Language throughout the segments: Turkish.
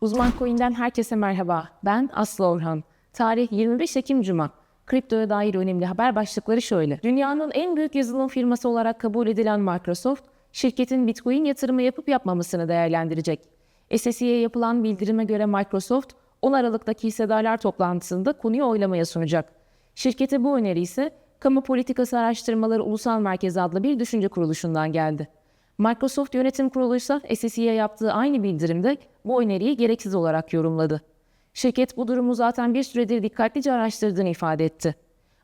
Uzman Coin'den herkese merhaba. Ben Aslı Orhan. Tarih 25 Ekim Cuma. Kriptoya dair önemli haber başlıkları şöyle. Dünyanın en büyük yazılım firması olarak kabul edilen Microsoft, şirketin Bitcoin yatırımı yapıp yapmamasını değerlendirecek. SEC'ye yapılan bildirime göre Microsoft, 10 Aralık'taki hissedarlar toplantısında konuyu oylamaya sunacak. Şirkete bu öneri ise Kamu Politikası Araştırmaları Ulusal Merkezi adlı bir düşünce kuruluşundan geldi. Microsoft Yönetim Kurulu ise SEC'ye yaptığı aynı bildirimde bu öneriyi gereksiz olarak yorumladı. Şirket bu durumu zaten bir süredir dikkatlice araştırdığını ifade etti.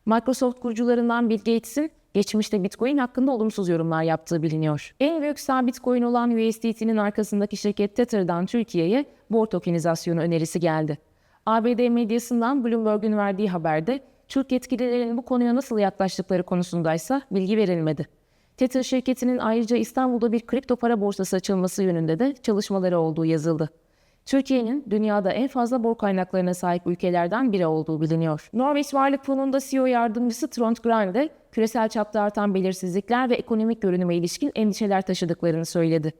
Microsoft kurucularından Bill Gates'in geçmişte Bitcoin hakkında olumsuz yorumlar yaptığı biliniyor. En büyük sabit coin olan USDT'nin arkasındaki şirket Tether'dan Türkiye'ye board tokenizasyonu önerisi geldi. ABD medyasından Bloomberg'un verdiği haberde Türk yetkililerin bu konuya nasıl yaklaştıkları konusundaysa bilgi verilmedi. Tether şirketinin ayrıca İstanbul'da bir kripto para borsası açılması yönünde de çalışmaları olduğu yazıldı. Türkiye'nin dünyada en fazla bor kaynaklarına sahip ülkelerden biri olduğu biliniyor. Norveç Varlık Fonu'nda CEO yardımcısı Trond Grande, küresel çapta artan belirsizlikler ve ekonomik görünüme ilişkin endişeler taşıdıklarını söyledi.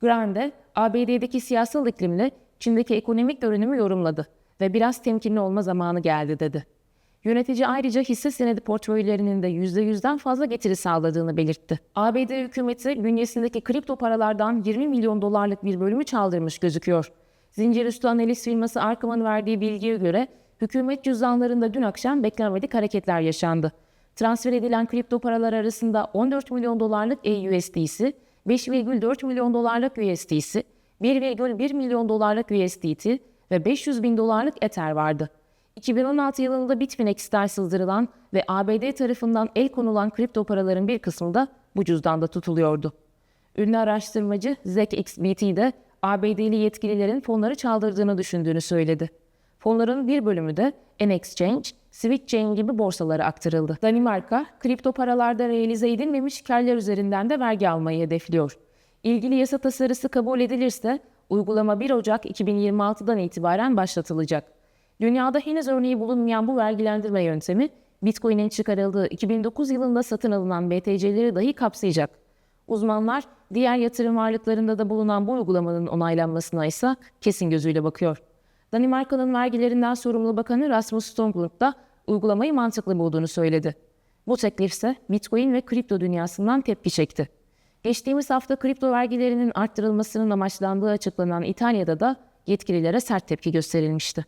Grande, ABD'deki siyasal iklimle Çin'deki ekonomik görünümü yorumladı ve biraz temkinli olma zamanı geldi dedi. Yönetici ayrıca hisse senedi portföylerinin de %100'den fazla getiri sağladığını belirtti. ABD hükümeti bünyesindeki kripto paralardan 20 milyon dolarlık bir bölümü çaldırmış gözüküyor. Zincirüstü analiz firması Arkham'ın verdiği bilgiye göre hükümet cüzdanlarında dün akşam beklenmedik hareketler yaşandı. Transfer edilen kripto paralar arasında 14 milyon dolarlık AUSD'si, 5,4 milyon dolarlık USD'si, 1,1 milyon dolarlık USDT ve 500 bin dolarlık Ether vardı. 2016 yılında Bitfinex'ten sızdırılan ve ABD tarafından el konulan kripto paraların bir kısmı da bu cüzdanda tutuluyordu. Ünlü araştırmacı ZachXBT de ABD'li yetkililerin fonları çaldırdığını düşündüğünü söyledi. Fonların bir bölümü de N-Exchange, Switchchain gibi borsalara aktarıldı. Danimarka, kripto paralarda realize edilmemiş karlar üzerinden de vergi almayı hedefliyor. İlgili yasa tasarısı kabul edilirse uygulama 1 Ocak 2026'dan itibaren başlatılacak. Dünyada henüz örneği bulunmayan bu vergilendirme yöntemi, Bitcoin'in çıkarıldığı 2009 yılında satın alınan BTC'leri dahi kapsayacak. Uzmanlar diğer yatırım varlıklarında da bulunan bu uygulamanın onaylanmasına ise kesin gözüyle bakıyor. Danimarka'nın vergilerinden sorumlu bakanı Rasmus Stormklug da uygulamayı mantıklı bulduğunu söyledi. Bu teklif ise Bitcoin ve kripto dünyasından tepki çekti. Geçtiğimiz hafta kripto vergilerinin arttırılmasının amaçlandığı açıklanan İtalya'da da yetkililere sert tepki gösterilmişti.